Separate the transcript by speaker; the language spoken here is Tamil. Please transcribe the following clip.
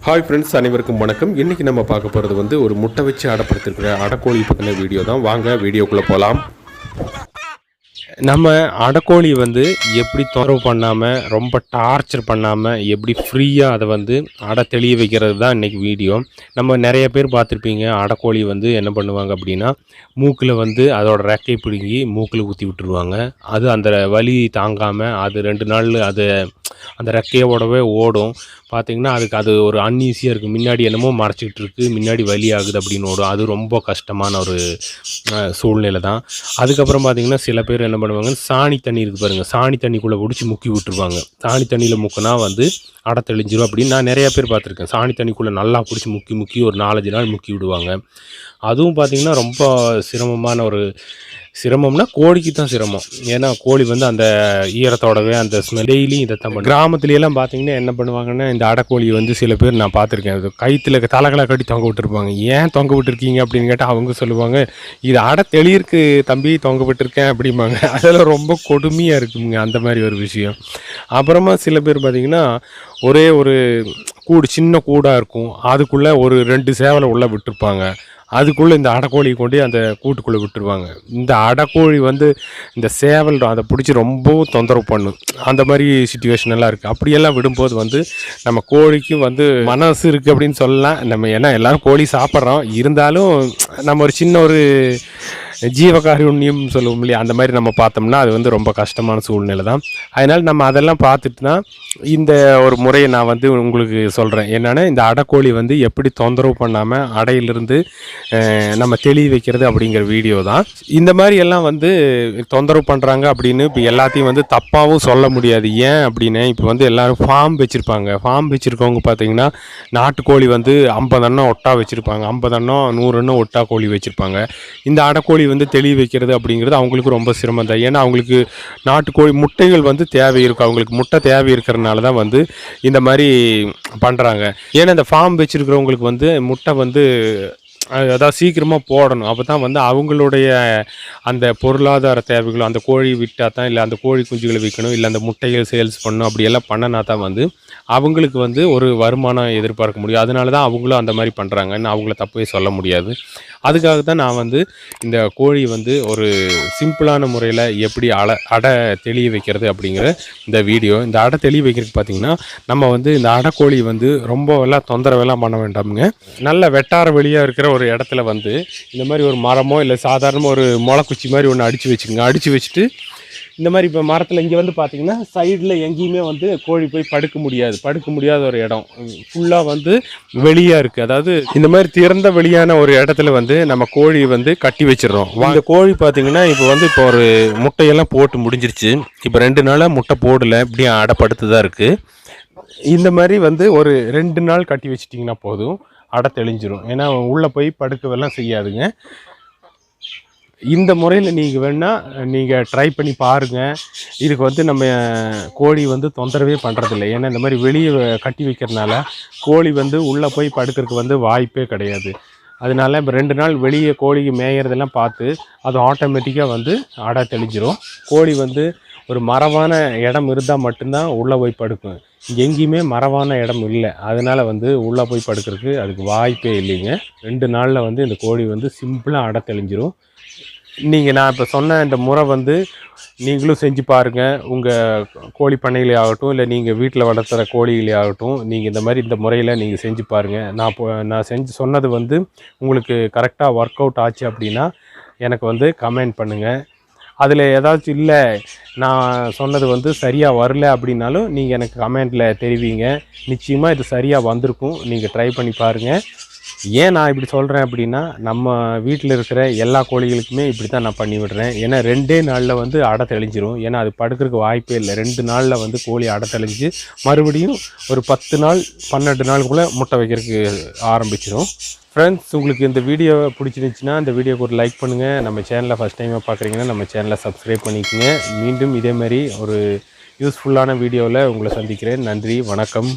Speaker 1: ஹாய் ஃப்ரெண்ட்ஸ் அனைவருக்கும் வணக்கம். இன்றைக்கி நம்ம பார்க்க போகிறது வந்து ஒரு முட்டை வச்சு அடப்படுத்திருக்கிற அடக்கோழி பற்றின வீடியோ தான். வாங்க வீடியோக்குள்ளே போகலாம் நம்ம அடக்கோழி வந்து எப்படி தொந்தரவு பண்ணாமல் ரொம்ப டார்ச்சர் பண்ணாமல் எப்படி ஃப்ரீயாக அதை வந்து அடை தெளிய வைக்கிறது தான் இன்றைக்கி வீடியோ நம்ம நிறைய பேர் பார்த்துருப்பீங்க அடக்கோழி வந்து என்ன பண்ணுவாங்க அப்படின்னா மூக்கில் வந்து அதோட ரெக்கை பிடுங்கி மூக்கில் ஊற்றி விட்டுருவாங்க. அது அந்த வலி தாங்காமல் அது ரெண்டு நாள் அதை அந்த ரெக்கையோடவே ஓடும். பார்த்தீங்கன்னா அதுக்கு அது ஒரு அன்ஈஸியாக இருக்குது முன்னாடி என்னமோ மறைச்சிக்கிட்டு இருக்குது முன்னாடி வலி ஆகுது அப்படின்னு ஓடும். அது ரொம்ப கஷ்டமான ஒரு சூழ்நிலை தான். அதுக்கப்புறம் பார்த்திங்கன்னா சில பேர் என்ன பண்ணுவாங்க சாணி தண்ணி இருக்குது பாருங்கள் சாணி தண்ணிக்குள்ளே பிடிச்சி முக்கி விட்டுருவாங்க. சாணி தண்ணியில் முக்கினா வந்து அடை தெளிஞ்சிரும் அப்படின்னு நான் நிறையா பேர் பார்த்துருக்கேன் சாணி தண்ணிக்குள்ளே நல்லா பிடிச்சி முக்கி முக்கி ஒரு நாலஞ்சு நாள் முக்கி விடுவாங்க. அதுவும் பார்த்திங்கன்னா ரொம்ப சிரமமான ஒரு சிரமம்னா கோழிக்கு தான் சிரமம். ஏன்னா கோழி வந்து அந்த ஈரத்தோடவே அந்த ஸ்மெல் டெய்லியும் இதை தான் கிராமத்துலையெல்லாம் பார்த்தீங்கன்னா என்ன பண்ணுவாங்கன்னா இந்த அடைக்கோழி வந்து சில பேர் நான் பார்த்துருக்கேன் அது கயிற்றுல தலைகளை கட்டி தொங்க விட்டுருப்பாங்க. ஏன் தொங்க விட்டுருக்கீங்க? அப்படின்னு கேட்டால் அவங்க சொல்லுவாங்க இது அடை தெளியிருக்கு தம்பி தொங்க விட்டுருக்கேன் அப்படிம்பாங்க. அதெல்லாம் ரொம்ப கொடுமையாக இருக்குங்க அந்த மாதிரி ஒரு விஷயம். அப்புறமா சில பேர் பார்த்தீங்கன்னா ஒரே ஒரு கூடு சின்ன கூடாக இருக்கும். அதுக்குள்ளே ஒரு ரெண்டு சேவலை உள்ளே விட்டுருப்பாங்க. அதுக்குள்ளே இந்த அடைக்கோழியை கொண்டு அந்த கூட்டுக்குள்ளே விட்டுருவாங்க. இந்த அடைக்கோழி வந்து இந்த சேவல் அதை பிடிச்சி ரொம்பவும் தொந்தரவு பண்ணும். அந்த மாதிரி சுச்சுவேஷன் எல்லாம் இருக்குது அப்படியெல்லாம் விடும்போது வந்து நம்ம கோழிக்கு வந்து மனசு இருக்குது அப்படின்னு சொல்லலாம். நம்ம ஏன்னா எல்லாரும் கோழி சாப்பிட்றோம். இருந்தாலும் நம்ம ஒரு சின்ன ஒரு ஜீவகாருண்யம் சொல்லுவோம் இல்லையா? அந்த மாதிரி நம்ம பார்த்தோம்னா அது வந்து ரொம்ப கஷ்டமான சூழ்நிலை தான் அதனால் நம்ம அதெல்லாம் பார்த்துட்டு தான் இந்த ஒரு முறையை நான் வந்து உங்களுக்கு சொல்கிறேன் என்னென்னா இந்த அடைக்கோழி வந்து எப்படி தொந்தரவு பண்ணாமல் அடையிலிருந்து நம்ம தெளி வைக்கிறது அப்படிங்கிற வீடியோ தான். இந்த மாதிரி எல்லாம் வந்து தொந்தரவு பண்ணுறாங்க அப்படின்னு இப்போ எல்லாத்தையும் வந்து தப்பாகவும் சொல்ல முடியாது. ஏன் அப்படின்னு இப்போ வந்து எல்லோரும் ஃபார்ம் வச்சுருப்பாங்க. ஃபார்ம் வச்சுருக்கவங்க பார்த்தீங்கன்னா நாட்டுக்கோழி வந்து ஐம்பது அண்ணம் ஒட்டா வச்சுருப்பாங்க. ஐம்பது அண்ணம் நூறு எண்ணம் ஒட்டா கோழி வச்சுருப்பாங்க. இந்த அடைக்கோழி வந்து தெளிய வைக்கிறது அப்படிங்கிறது அவங்களுக்கு ரொம்ப சிரமம் தான். ஏன்னா அவங்களுக்கு நாட்டுக்கோழி முட்டைகள் வந்து தேவை இருக்கும் அவங்களுக்கு முட்டை தேவை இருக்கிறனால தான் வந்து இந்த மாதிரி பண்ணுறாங்க ஏன்னா இந்த ஃபார்ம் வச்சுருக்கிறவங்களுக்கு வந்து முட்டை வந்து அதாவது சீக்கிரமாக போடணும். அப்போ தான் வந்து அவங்களுடைய அந்த பொருளாதார தேவைகளும் அந்த கோழி விட்டால் தான் இல்லை அந்த கோழி குஞ்சுகளை விற்கணும் இல்லை அந்த முட்டைகள் சேல்ஸ் பண்ணணும் அப்படியெல்லாம் பண்ணனா தான் வந்து அவங்களுக்கு வந்து ஒரு வருமானம் எதிர்பார்க்க முடியும். அதனால தான் அவங்களும் அந்த மாதிரி பண்ணுறாங்கன்னு அவங்கள தப்பே சொல்ல முடியாது. அதுக்காக தான் நான் வந்து இந்த கோழி வந்து ஒரு சிம்பிளான முறையில் எப்படி அலை அடை தெளிய வைக்கிறது அப்படிங்கிற இந்த வீடியோ. இந்த அடை தெளிய வைக்கிறதுக்கு பார்த்தீங்கன்னா நம்ம வந்து இந்த அடைக்கோழி வந்து ரொம்ப எல்லாம் தொந்தரவெல்லாம் பண்ண வேண்டாமுங்க. நல்ல வெட்டார வெளியாக இருக்கிற ஒரு இடத்துல வந்து இந்த மாதிரி ஒரு மரமோ இல்லை சாதாரணமாக ஒரு முளைக்குச்சி மாதிரி ஒன்று அடித்து வச்சுக்கோங்க. அடித்து வச்சுட்டு இந்த மாதிரி இப்போ மரத்தில் இங்கே வந்து பார்த்தீங்கன்னா சைடில் எங்கேயுமே வந்து கோழி போய் படுக்க முடியாது. படுக்க முடியாத ஒரு இடம். ஃபுல்லாக வந்து வெளியாக இருக்குது அதாவது இந்த மாதிரி திறந்த வெளியான ஒரு இடத்துல வந்து நம்ம கோழி வந்து கட்டி வச்சிடுறோம். இந்த கோழி பார்த்தீங்கன்னா இப்போ வந்து இப்போ ஒரு முட்டையெல்லாம் போட்டு முடிஞ்சிருச்சு. இப்போ ரெண்டு நாளாக முட்டை போடலை. இப்படி அடப்படுத்து தான் இருக்குது இந்த மாதிரி வந்து ஒரு ரெண்டு நாள் கட்டி வச்சிட்டிங்கன்னா போதும். அடை தெளிஞ்சிரும். ஏன்னா உள்ளே போய் படுக்கவெல்லாம் செய்யாதுங்க. இந்த முறையில் நீங்கள் வேணால் நீங்கள் ட்ரை பண்ணி பாருங்கள் இதுக்கு வந்து நம்ம கோழி வந்து தொந்தரவே பண்ணுறதில்ல ஏன்னா இந்த மாதிரி வெளியே கட்டி வைக்கிறதுனால கோழி வந்து உள்ளே போய் படுக்கிறதுக்கு வந்து வாய்ப்பே கிடையாது. அதனால இப்போ ரெண்டு நாள் வெளியே கோழிக்கு மேயறதெல்லாம் பார்த்து அது ஆட்டோமேட்டிக்காக வந்து அடை தெளிஞ்சிரும். கோழி வந்து ஒரு மரவான இடம் இருந்தால் மட்டும்தான் உள்ளே போய் படுக்கும். எங்கேயுமே மரவான இடம் இல்லை. அதனால் வந்து உள்ளே போய் படுக்கிறதுக்கு அதுக்கு வாய்ப்பே இல்லைங்க. ரெண்டு நாளில் வந்து இந்த கோழி வந்து சிம்பிளாக அடை தெளிஞ்சிரும். நீங்கள் நான் இப்போ சொன்ன இந்த முறை வந்து நீங்களும் செஞ்சு பாருங்கள் உங்கள் கோழி பண்ணையிலே ஆகட்டும் இல்லை நீங்கள் வீட்டில் வளர்த்துற கோழிகளே ஆகட்டும் நீங்கள் இந்த மாதிரி இந்த முறையில் நீங்கள் செஞ்சு பாருங்கள் நான் இப்போ நான் செஞ்சு சொன்னது வந்து உங்களுக்கு கரெக்டாக ஒர்க் அவுட் ஆச்சு அப்படின்னா எனக்கு வந்து கமெண்ட் பண்ணுங்கள் அதில் ஏதாச்சும் இல்லை நான் சொன்னது வந்து சரியாக வரல அப்படின்னாலும் நீங்கள் எனக்கு கமெண்ட்டில் தெரிவிங்க. நிச்சயமாக இது சரியாக வந்திருக்கும். நீங்கள் ட்ரை பண்ணி பாருங்கள் ஏன் நான் இப்படி சொல்கிறேன் அப்படின்னா நம்ம வீட்டில் இருக்கிற எல்லா கோழிகளுக்குமே இப்படி தான் நான் பண்ணி விடுறேன். ஏன்னா ரெண்டே நாளில் வந்து அடை தெளிஞ்சிரும். ஏன்னா அது படுக்கிறதுக்கு வாய்ப்பே இல்லை. ரெண்டு நாளில் வந்து கோழி அடை தெளிஞ்சு மறுபடியும் ஒரு பத்து நாள் பன்னெண்டு நாளுக்குள்ளே முட்டை வைக்கிறதுக்கு ஆரம்பிச்சிடும் ஃப்ரெண்ட்ஸ் உங்களுக்கு இந்த வீடியோ பிடிச்சிருந்துச்சின்னா இந்த வீடியோக்கு ஒரு லைக் பண்ணுங்கள் நம்ம சேனலை ஃபஸ்ட் டைமாக பார்க்குறீங்கன்னா நம்ம சேனலை சப்ஸ்கிரைப் பண்ணிக்கோங்க. மீண்டும் இதே மாதிரி ஒரு யூஸ்ஃபுல்லான வீடியோவில் உங்களை சந்திக்கிறேன். நன்றி வணக்கம்.